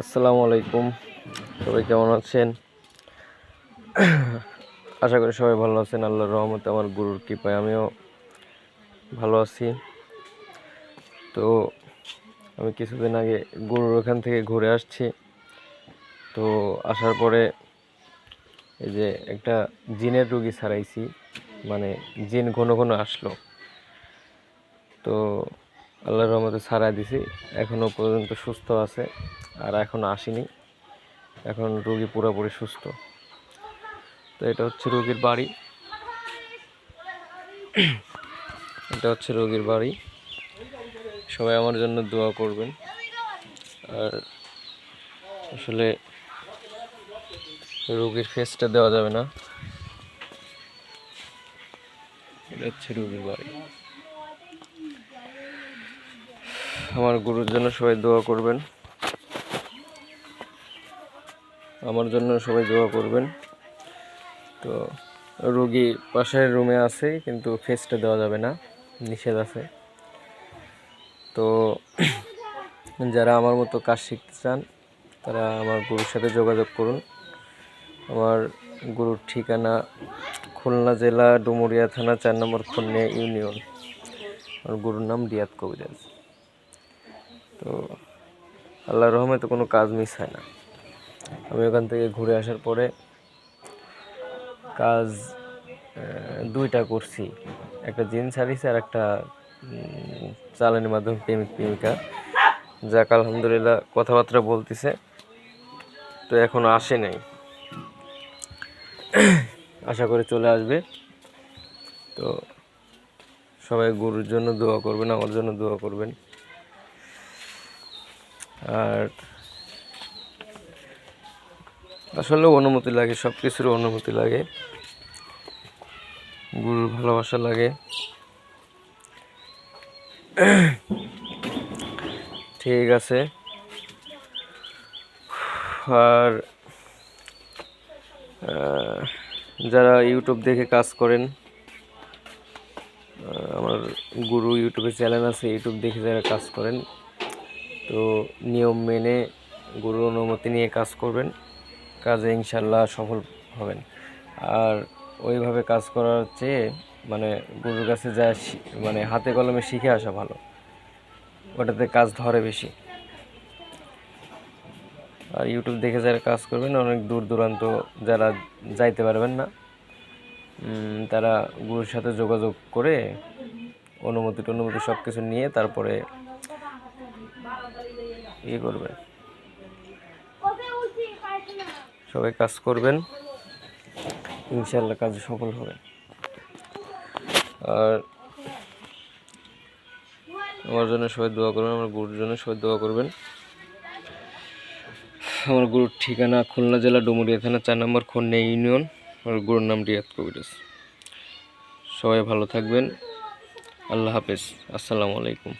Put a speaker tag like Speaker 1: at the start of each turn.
Speaker 1: আসসালামু আলাইকুম। সবাই কেমন আছেন? আশা করি সবাই ভালো আছেন। আল্লাহর রহমতে আমার গুরুর কৃপায় আমিও ভালো আছি। তো আমি কিছুদিন আগে গুরুর ওখান থেকে ঘুরে আসছি। তো আসার পরে এই যে একটা জিনের রুগী ছাড়াইছি। মানে জিন ঘন ঘন আসলো। তো আল্লাহর রহমতে ছাড়াই দিছি। এখনও পর্যন্ত সুস্থ আছে, আর এখনও আসেনি। এখন রুগী পুরোপুরি সুস্থ। তো এটা হচ্ছে রুগীর বাড়ি। এটা হচ্ছে রুগীর বাড়ি। সবাই আমার জন্য দোয়া করবেন। আর আসলে রুগীর ফেসটা দেওয়া যাবে না। এটা হচ্ছে রুগীর বাড়ি। আমার গুরুর জন্য সবাই দোয়া করবেন। আমার জন্য সবাই দোয়া করবেন। তো, রোগী পাশের রুমে আছে, কিন্তু ফেসটা দেওয়া যাবে না, নিষেধ আছে। তো, যারা আমার মতো কাজ শিখতে চান, তারা আমার গুরুর সাথে যোগাযোগ করুন। আমার গুরুর ঠিকানা খুলনা জেলা ডুমুরিয়া থানা চার নম্বর খুলনিয়া ইউনিয়ন। আমার গুরুর নাম রিয়াদ কবিরাজ। তো আল্লাহ রহমতে কোনো কাজ মিস হয় না। আমি ওখান থেকে ঘুরে আসার পরে কাজ দুইটা করছি। একটা জিন সারিস আর একটা চালানির মাধ্যমে প্রেমিক, প্রেমিকা। যাক, আলহামদুলিল্লাহ, কথাবার্তা বলতেছে। তো এখনও আসে নাই। আশা করে চলে আসবে। তো সবাই গুরুর জন্য দোয়া করবেন, আমার জন্য দোয়া করবেন। আর আসলে অনুমতি লাগে সব কিছুর অনুমতি লাগে। গুরুর ভালোবাসা লাগে। ঠিক আছে। আর যারা ইউটিউব দেখে কাজ করেন আমার গুরু ইউটিউবে চ্যানেল আছে ইউটিউব দেখে যারা কাজ করেন তো নিয়ম মেনে গুরুর অনুমতি নিয়ে কাজ করবেন। কাজে ইনশাল্লাহ সফল হবেন। আর ওইভাবে কাজ করার চেয়ে মানে গুরুর কাছে যা মানে হাতে কলমে শিখে আসা ভালো। ওটাতে কাজ ধরে বেশি। আর ইউটিউব দেখে যারা কাজ করবেন, অনেক দূর দূরান্ত যারা যাইতে পারবেন না তারা গুরুর সাথে যোগাযোগ করে অনুমতি টনুমতি সব কিছু নিয়ে তারপরে ইয়ে করবেন সবাই কাজ করবেন। ইনশাল্লাহ কাজে সফল হবে। আর আমার জন্য সবাই দোয়া করবেন আমার গুরুর জন্য সবাই দোয়া করবেন। আমার গুরুর ঠিকানা খুলনা জেলা ডুমুরিয়া থানা চার নম্বর খন্নে ইউনিয়ন। আমার গুরুর নাম রিয়াদ কবিরাজ। সবাই ভালো থাকবেন। আল্লাহ হাফেজ। আসসালামু আলাইকুম।